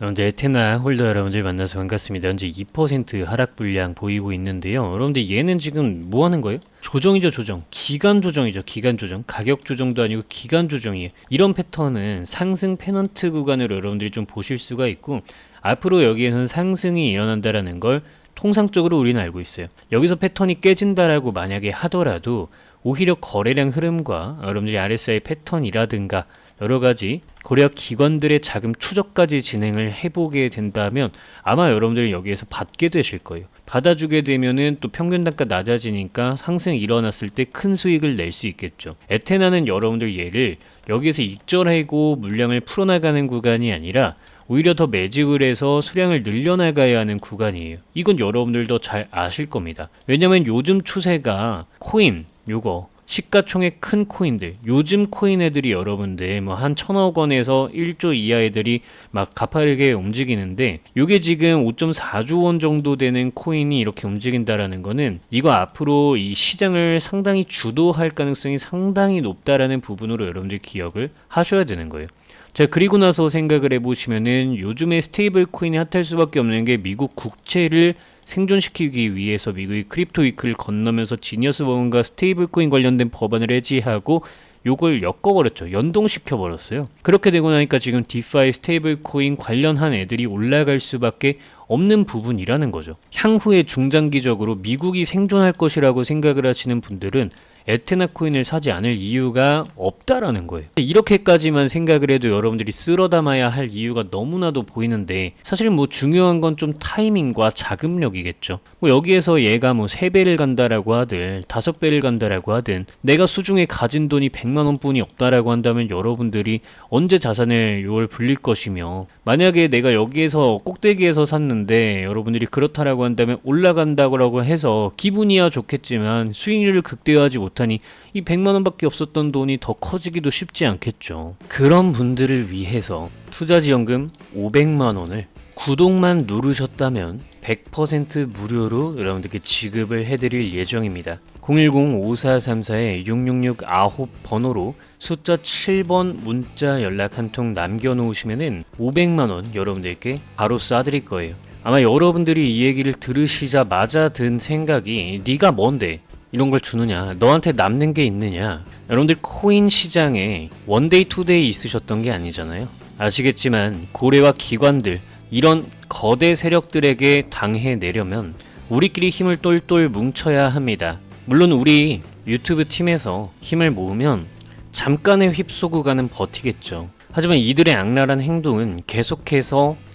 현재 에테나 홀더 여러분들 만나서 반갑습니다. 현재 2% 하락 불량 보이고 있는데요. 여러분들 얘는 지금 뭐 하는 거예요? 조정이죠, 조정. 기간 조정이죠, 기간 조정. 가격 조정도 아니고 기간 조정이에요. 이런 패턴은 상승 페넌트 구간으로 여러분들이 좀 보실 수가 있고 앞으로 여기에서는 상승이 일어난다라는 걸 통상적으로 우리는 알고 있어요. 여기서 패턴이 깨진다라고 만약에 하더라도 오히려 거래량 흐름과 여러분들이 RSI 패턴이라든가 여러 가지 고려 기관들의 자금 추적까지 진행을 해보게 된다면 아마 여러분들이 여기에서 받게 되실 거예요. 받아주게 되면은 또 평균 단가 낮아지니까 상승 일어났을 때 큰 수익을 낼 수 있겠죠. 에테나는 여러분들 얘를 여기에서 익절하고 물량을 풀어나가는 구간이 아니라 오히려 더 매집을 해서 수량을 늘려나가야 하는 구간이에요. 이건 여러분들도 잘 아실 겁니다. 왜냐면 요즘 추세가 코인 요거 시가총액 큰 코인들 요즘 코인 애들이 여러분들 뭐 한 천억 원에서 1조 이하 애들이 막 가파르게 움직이는데 요게 지금 5.4조 원 정도 되는 코인이 이렇게 움직인다라는 거는 이거 앞으로 이 시장을 상당히 주도할 가능성이 상당히 높다라는 부분으로 여러분들 기억을 하셔야 되는 거예요. 자 그리고 나서 생각을 해보시면은 요즘에 스테이블 코인이 핫할 수밖에 없는 게 미국 국채를 생존시키기 위해서 미국이 크립토 위크를 건너면서 지니어스 법원과 스테이블 코인 관련된 법안을 해지하고 요걸 엮어버렸죠. 연동시켜 버렸어요. 그렇게 되고 나니까 지금 디파이 스테이블 코인 관련한 애들이 올라갈 수밖에 없는 부분이라는 거죠. 향후에 중장기적으로 미국이 생존할 것이라고 생각을 하시는 분들은 에테나 코인을 사지 않을 이유가 없다라는 거예요. 이렇게까지만 생각을 해도 여러분들이 쓸어 담아야 할 이유가 너무나도 보이는데 사실 뭐 중요한 건 좀 타이밍과 자금력이겠죠. 뭐 여기에서 얘가 뭐 3배를 간다라고 하든 5배를 간다라고 하든 내가 수중에 가진 돈이 100만 원뿐이 없다라고 한다면 여러분들이 언제 자산을 요걸 불릴 것이며 만약에 내가 여기에서 꼭대기에서 샀는데 여러분들이 그렇다라고 한다면 올라간다고 해서 기분이야 좋겠지만 수익률을 극대화하지 못 하니 이 100만 원밖에 없었던 돈이 더 커지기도 쉽지 않겠죠. 그런 분들을 위해서 투자지원금 500만 원을 구독만 누르셨다면 100% 무료로 여러분들께 지급을 해드릴 예정입니다. 010-5434-6669 번호로 숫자 7번 문자 연락 한 통 남겨놓으시면은 500만원 여러분들께 바로 쏴드릴 거예요. 아마 여러분들이 이 얘기를 들으시자마자 든 생각이 네가 뭔데 이런 걸 주느냐 너한테 남는 게 있느냐. 여러분들 코인 시장에 원데이 투데이 있으셨던 게 아니잖아요. 아시겠지만 고래와 기관들 이런 거대 세력들에게 당해내려면 우리끼리 힘을 똘똘 뭉쳐야 합니다. 물론 우리 유튜브 팀에서 힘을 모으면 잠깐의 휩쏘구가는 버티겠죠. 하지만 이들의 악랄한 행동은 계속해서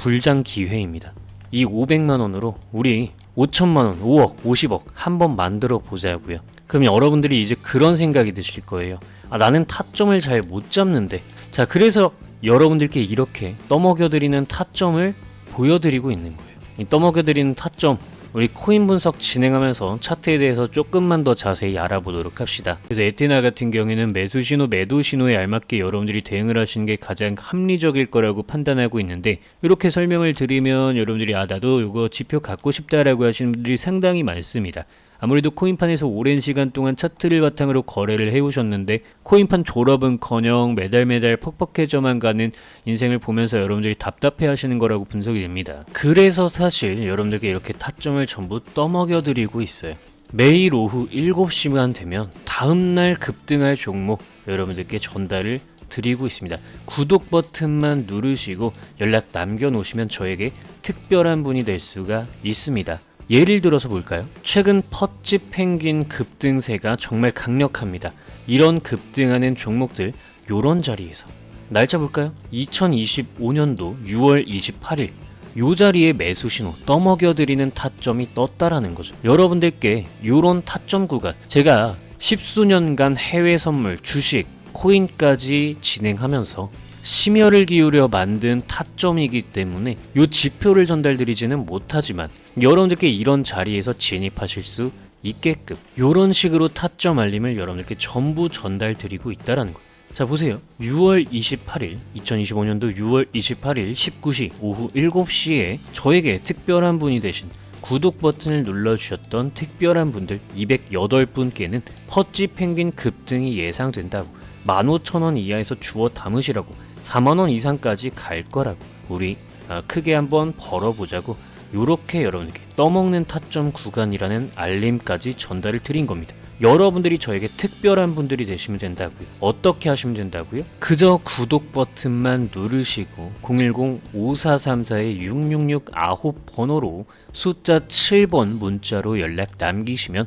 불장 기회입니다. 이 500만 원으로 우리 5천만 원, 5억, 50억 한번 만들어 보자고요. 그럼 여러분들이 이제 그런 생각이 드실 거예요. 아, 나는 타점을 잘 못 잡는데. 자, 그래서 여러분들께 이렇게 떠먹여드리는 타점을 보여드리고 있는 거예요. 이 떠먹여드리는 타점, 우리 코인 분석 진행하면서 차트에 대해서 조금만 더 자세히 알아보도록 합시다. 그래서 에테나 같은 경우에는 매수 신호, 매도 신호에 알맞게 여러분들이 대응을 하시는 게 가장 합리적일 거라고 판단하고 있는데 이렇게 설명을 드리면 여러분들이 아 나도 이거 지표 갖고 싶다라고 하시는 분들이 상당히 많습니다. 아무래도 코인판에서 오랜 시간 동안 차트를 바탕으로 거래를 해오셨는데 코인판 졸업은커녕 매달 매달 퍽퍽해져만 가는 인생을 보면서 여러분들이 답답해하시는 거라고 분석이 됩니다. 그래서 사실 여러분들께 이렇게 타점을 전부 떠먹여드리고 있어요. 매일 오후 7시간 되면 다음날 급등할 종목 여러분들께 전달을 드리고 있습니다. 구독 버튼만 누르시고 연락 남겨놓으시면 저에게 특별한 분이 될 수가 있습니다. 예를 들어서 볼까요? 최근 퍼치 펭귄 급등세가 정말 강력합니다. 이런 급등하는 종목들 요런 자리에서 날짜 볼까요? 2025년도 6월 28일 요 자리에 매수 신호 떠먹여 드리는 타점이 떴다라는 거죠. 여러분들께 요런 타점 구간 제가 십수년간 해외 선물, 주식, 코인까지 진행하면서 심혈을 기울여 만든 타점이기 때문에 요 지표를 전달드리지는 못하지만 여러분들께 이런 자리에서 진입하실 수 있게끔 요런 식으로 타점 알림을 여러분들께 전부 전달 드리고 있다라는 거예요. 자 보세요. 6월 28일 2025년도 6월 28일 19시 오후 7시에 저에게 특별한 분이 되신 구독 버튼을 눌러주셨던 특별한 분들 208분께는 퍼찌 펭귄 급등이 예상된다고 15,000원 이하에서 주워 담으시라고 4만원 이상까지 갈 거라고 우리 아, 크게 한번 벌어보자고 요렇게 여러분께 떠먹는 타점 구간이라는 알림까지 전달을 드린 겁니다. 여러분들이 저에게 특별한 분들이 되시면 된다고요. 어떻게 하시면 된다고요? 그저 구독 버튼만 누르시고 010-5434-6669번호로 숫자 7번 문자로 연락 남기시면